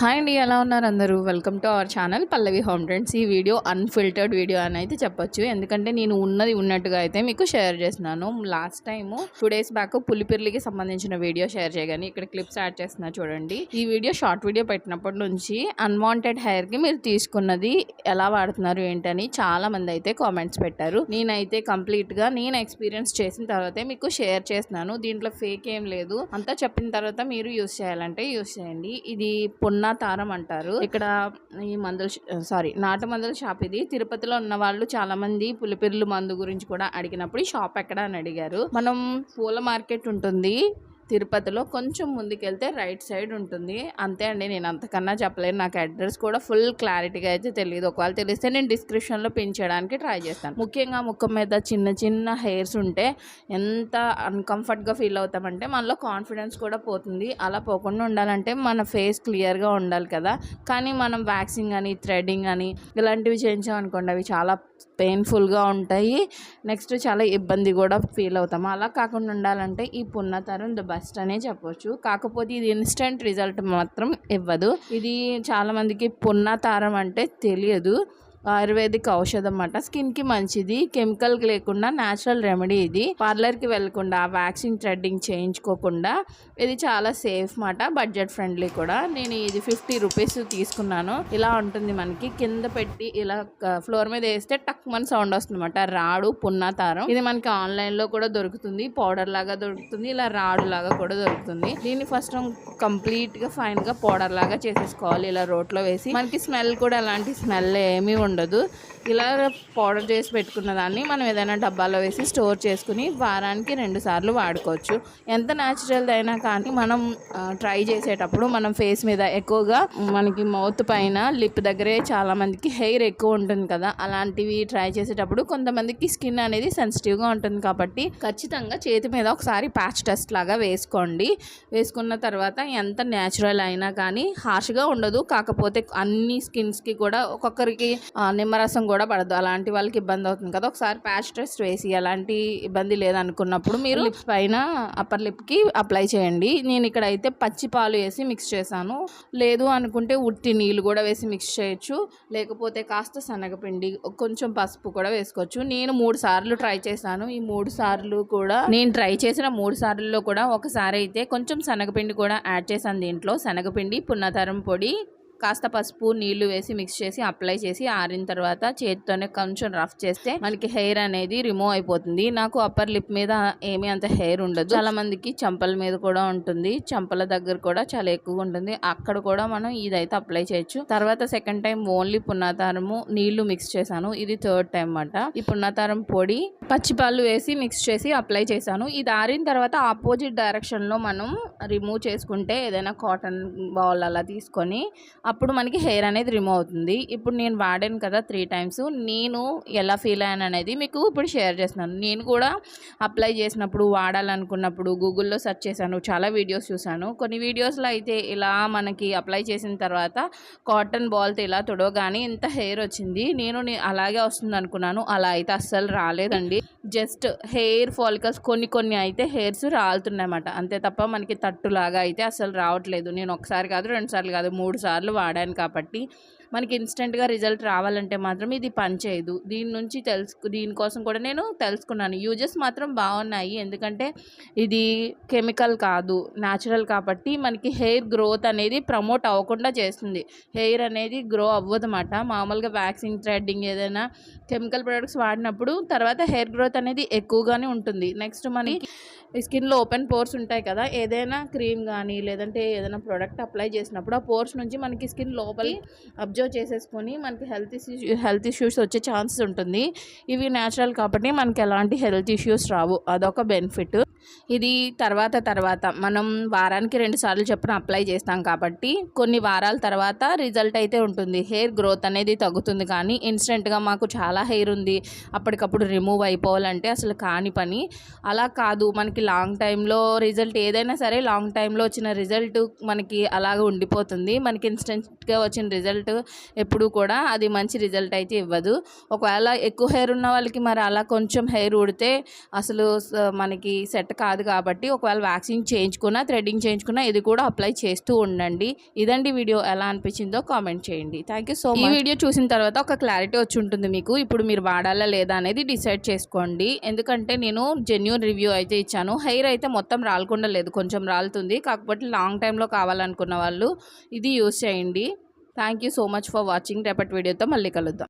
Hi అండి ఎలా ఉన్నారు అందరూ? Welcome to our channel Pallavi home trends ఈ వీడియో అన్ఫిల్టర్డ్ వీడియో అని అయితే చెప్పొచ్చు. ఎందుకంటే నేను ఉన్నది ఉన్నట్టుగా అయితే మీకు షేర్ చేస్తున్నాను. Last time two days back పులిపిర్లికి సంబంధించిన వీడియో షేర్ చేయగానే ఇక్కడ క్లిప్స్ యాడ్ చేస్తున్నా చూడండి. ఈ వీడియో షార్ట్ వీడియో పెట్టినప్పటి నుంచి అన్వాంటెడ్ హెయిర్కి మీరు తీసుకున్నది ఎలా వాడుతున్నారు ఏంటని చాలా మంది అయితే కామెంట్స్ పెట్టారు. నేనైతే కంప్లీట్గా నేను ఎక్స్పీరియన్స్ చేసిన తర్వాతే మీకు షేర్ చేస్తున్నాను. దీంట్లో ఫేక్ ఏం లేదు. అంతా చెప్పిన తర్వాత మీరు యూస్ చేయాలంటే యూస్ చేయండి. ఇది పొన్న తారం అంటారు. ఇక్కడ ఈ మందుల సారీ నాటు మందుల షాప్ ఇది. తిరుపతిలో ఉన్న వాళ్ళు చాలా మంది పులిపిర్లు మందు గురించి కూడా అడిగినప్పుడు షాప్ ఎక్కడ అని అడిగారు. మనం పూల మార్కెట్ ఉంటుంది. తిరుపతిలో కొంచెం ముందుకెళ్తే రైట్ సైడ్ ఉంటుంది. అంతే అండి నేను అంతకన్నా చెప్పలేను. నాకు అడ్రస్ కూడా ఫుల్ క్లారిటీగా అయితే తెలియదు ఒకవేళ తెలిస్తే నేను డిస్క్రిప్షన్లో పిన్ చేయడానికి ట్రై చేస్తాను. ముఖ్యంగా ముఖం మీద చిన్న చిన్న హెయిర్స్ ఉంటే ఎంత అన్కంఫర్ట్గా ఫీల్ అవుతామంటే మనలో కాన్ఫిడెన్స్ కూడా పోతుంది. అలా పోకుండా ఉండాలంటే మన ఫేస్ క్లియర్గా ఉండాలి కదా. కానీ మనం వ్యాక్సింగ్ అని థ్రెడ్డింగ్ అని ఇలాంటివి చేయించామనుకోండి అవి చాలా పెయిన్ఫుల్గా ఉంటాయి. నెక్స్ట్ చాలా ఇబ్బంది కూడా ఫీల్ అవుతాము. అలా కాకుండా ఉండాలంటే ఈ పున్నతరం దుబాయ్ బెస్ట్ అనే చెప్పొచ్చు. కాకపోతే ఇది ఇన్స్టెంట్ రిజల్ట్ మాత్రం ఇవ్వదు. ఇది చాలామందికి పున్నాతారం అంటే తెలియదు. ఆయుర్వేదిక్ ఔషధం అన్నమాట స్కిన్కి మంచిది కెమికల్ లేకుండా న్యాచురల్ రెమెడీ ఇది. పార్లర్కి వెళ్ళకుండా వ్యాక్సిన్ థ్రెడ్డింగ్ చేయించుకోకుండా ఇది చాలా సేఫ్ మాట బడ్జెట్ ఫ్రెండ్లీ కూడా. నేను ఇది ఫిఫ్టీ రూపీస్ తీసుకున్నాను. ఇలా ఉంటుంది మనకి. కింద పెట్టి ఇలా ఫ్లోర్ మీద వేస్తే టక్ మన సౌండ్ వస్తుంది అనమాట రాడు పున్నాతారం ఇది మనకి ఆన్లైన్లో కూడా దొరుకుతుంది. పౌడర్ లాగా దొరుకుతుంది. ఇలా రాడు లాగా కూడా దొరుకుతుంది. దీన్ని ఫస్ట్ కంప్లీట్గా ఫైన్గా పౌడర్ లాగా చేసేసుకోవాలి. ఇలా రోట్లో వేసి. మనకి స్మెల్ కూడా ఎలాంటి స్మెల్ ఏమీ ఉండదు. ఉండదు. ఇలా పౌడర్ చేసి పెట్టుకున్న దాన్ని మనం ఏదైనా డబ్బాలో వేసి స్టోర్ చేసుకుని వారానికి రెండు సార్లు వాడుకోవచ్చు. ఎంత న్యాచురల్ అయినా కానీ మనం ట్రై చేసేటప్పుడు మనం ఫేస్ మీద ఎక్కువగా మనకి మౌత్ పైన లిప్ దగ్గరే చాలామందికి హెయిర్ ఎక్కువ ఉంటుంది కదా. అలాంటివి ట్రై చేసేటప్పుడు కొంతమందికి స్కిన్ అనేది సెన్సిటివ్గా ఉంటుంది కాబట్టి ఖచ్చితంగా చేతి మీద ఒకసారి ప్యాచ్ టెస్ట్ లాగా వేసుకోండి. వేసుకున్న తర్వాత ఎంత న్యాచురల్ అయినా కానీ హార్ష్గా ఉండదు. కాకపోతే అన్ని స్కిన్స్కి కూడా ఒక్కొక్కరికి నిమ్మరసం కూడా పడదు అలాంటి వాళ్ళకి ఇబ్బంది అవుతుంది కదా. ఒకసారి ప్యాచ్ టెస్ట్ వేసి ఎలాంటి ఇబ్బంది లేదనుకున్నప్పుడు మీరు లిప్ పైన అప్పర్ లిప్కి అప్లై చేయండి. నేను ఇక్కడ అయితే పచ్చి పాలు వేసి మిక్స్ చేశాను. లేదు అనుకుంటే ఉట్టి నీళ్ళు కూడా వేసి మిక్స్ చేయొచ్చు. లేకపోతే కాస్త శనగపిండి కొంచెం పసుపు కూడా వేసుకోవచ్చు. నేను మూడు సార్లు ట్రై చేశాను. ఈ మూడు సార్లు కూడా నేను ట్రై చేసిన మూడు సార్లలో కూడా ఒకసారి అయితే కొంచెం శనగపిండి కూడా యాడ్ చేశాను దీంట్లో. శనగపిండి పున్నతరం పొడి కాస్త పసుపు నీళ్ళు వేసి మిక్స్ చేసి అప్లై చేసి ఆరిన తర్వాత చేతితోనే కొంచెం రఫ్ చేస్తే మనకి హెయిర్ అనేది రిమూవ్ అయిపోతుంది. నాకు అప్పర్ లిప్ మీద ఏమీ అంత హెయిర్ ఉండదు. చాలా మందికి చంపల మీద కూడా ఉంటుంది. చంపల దగ్గర కూడా చాలా ఎక్కువ ఉంటుంది. అక్కడ కూడా మనం ఇదైతే అప్లై చేయొచ్చు. తర్వాత సెకండ్ టైం ఓన్లీ పున్నాతారము నీళ్ళు మిక్స్ చేశాను. ఇది థర్డ్ టైం అన్నమాట. ఈ పున్నాతారం పొడి పచ్చిపాలు వేసి మిక్స్ చేసి అప్లై చేశాను. ఇది ఆరిన తర్వాత ఆపోజిట్ డైరెక్షన్లో మనం రిమూవ్ చేసుకుంటే ఏదైనా కాటన్ బాల్ అలా తీసుకొని అప్పుడు మనకి హెయిర్ అనేది రిమూవ్ అవుతుంది. ఇప్పుడు నేను వాడాను కదా త్రీ టైమ్స్. నేను ఎలా ఫీల్ అయ్యాను అనేది మీకు ఇప్పుడు షేర్ చేస్తున్నాను. నేను కూడా అప్లై చేసినప్పుడు వాడాలనుకున్నప్పుడు గూగుల్లో సెర్చ్ చేశాను చాలా వీడియోస్ చూశాను. కొన్ని వీడియోస్లో అయితే ఇలా మనకి అప్లై చేసిన తర్వాత కాటన్ బాల్తో ఇలా తొడవగానే ఇంత హెయిర్ వచ్చింది. నేను అలాగే వస్తుంది అనుకున్నాను. అలా అయితే అస్సలు రాలేదండి. జస్ట్ హెయిర్ ఫాలికల్స్ కొన్ని కొన్ని అయితే హెయిర్స్ రాలుతున్నాయన్నమాట. అంతే తప్ప మనకి తట్టులాగా అయితే అసలు రావట్లేదు. నేను ఒకసారి కాదు రెండు సార్లు కాదు మూడు సార్లు వాడాను కాబట్టి మనకి ఇన్స్టెంట్గా రిజల్ట్ రావాలంటే మాత్రం ఇది పనిచేయదు దీని నుంచి తెలుసు దీనికోసం కూడా నేను తెలుసుకున్నాను. యూజెస్ మాత్రం బాగున్నాయి. ఎందుకంటే ఇది కెమికల్ కాదు న్యాచురల్ కాబట్టి మనకి హెయిర్ గ్రోత్ అనేది ప్రమోట్ అవ్వకుండా చేస్తుంది. హెయిర్ అనేది గ్రో అవ్వదన్నమాట. మామూలుగా వ్యాక్సింగ్ థ్రెడ్డింగ్ ఏదైనా కెమికల్ ప్రొడక్ట్స్ వాడినప్పుడు తర్వాత హెయిర్ గ్రోత్ అనేది ఎక్కువగానే ఉంటుంది. నెక్స్ట్ మనకి స్కిన్లో ఓపెన్ పోర్స్ ఉంటాయి కదా ఏదైనా క్రీమ్ కానీ లేదంటే ఏదైనా ప్రోడక్ట్ అప్లై చేసినప్పుడు ఆ పోర్స్ నుంచి మనకి స్కిన్ లోపలి అబ్జర్వ్ చేసేసుకొని మనకి హెల్త్ ఇష్యూ హెల్త్ ఇష్యూస్ వచ్చే ఛాన్సెస్ ఉంటుంది. ఇవి న్యాచురల్ కాబట్టి మనకి ఎలాంటి హెల్త్ ఇష్యూస్ రావు. అదొక బెనిఫిట్. ఇది తర్వాత తర్వాత మనం వారానికి రెండు సార్లు చెప్పిన అప్లై చేస్తాం కాబట్టి కొన్ని వారాల తర్వాత రిజల్ట్ అయితే ఉంటుంది. హెయిర్ గ్రోత్ అనేది తగ్గుతుంది కానీ ఇన్స్టెంట్గా మాకు చాలా హెయిర్ ఉంది. అప్పటికప్పుడు రిమూవ్ అయిపోవాలంటే అసలు కాని పని. అలా కాదు. మనకి లాంగ్ టైంలో రిజల్ట్ ఏదైనా సరే లాంగ్ టైంలో వచ్చిన రిజల్ట్ మనకి అలాగ ఉండిపోతుంది. మనకి ఇన్స్టెంట్గా వచ్చిన రిజల్ట్ ఎప్పుడు కూడా అది మంచి రిజల్ట్ అయితే ఇవ్వదు. ఒకవేళ ఎక్కువ హెయిర్ ఉన్న వాళ్ళకి మరి అలా కొంచెం హెయిర్ ఉడితే అసలు మనకి సెట్ కాదు కాబట్టి ఒకవేళ వ్యాక్సిన్ చేయించుకున్నా థ్రెడ్డింగ్ చేయించుకున్నా ఇది కూడా అప్లై చేస్తూ ఉండండి. ఇదండి వీడియో ఎలా అనిపించిందో కామెంట్ చేయండి. Thank you so much. ఈ వీడియో చూసిన తర్వాత ఒక క్లారిటీ వచ్చి ఉంటుంది మీకు. ఇప్పుడు మీరు వాడాలా లేదా అనేది డిసైడ్ చేసుకోండి. ఎందుకంటే నేను జెన్యున్ రివ్యూ అయితే ఇచ్చాను. హెయిర్ అయితే మొత్తం రాలకుండా లేదు. కొంచెం రాలుతుంది. కాకపోతే లాంగ్ టైంలో కావాలనుకున్న వాళ్ళు ఇది యూస్ చేయండి. Thank you so much for watching రేపటి వీడియోతో మళ్ళీ కలుద్దాం.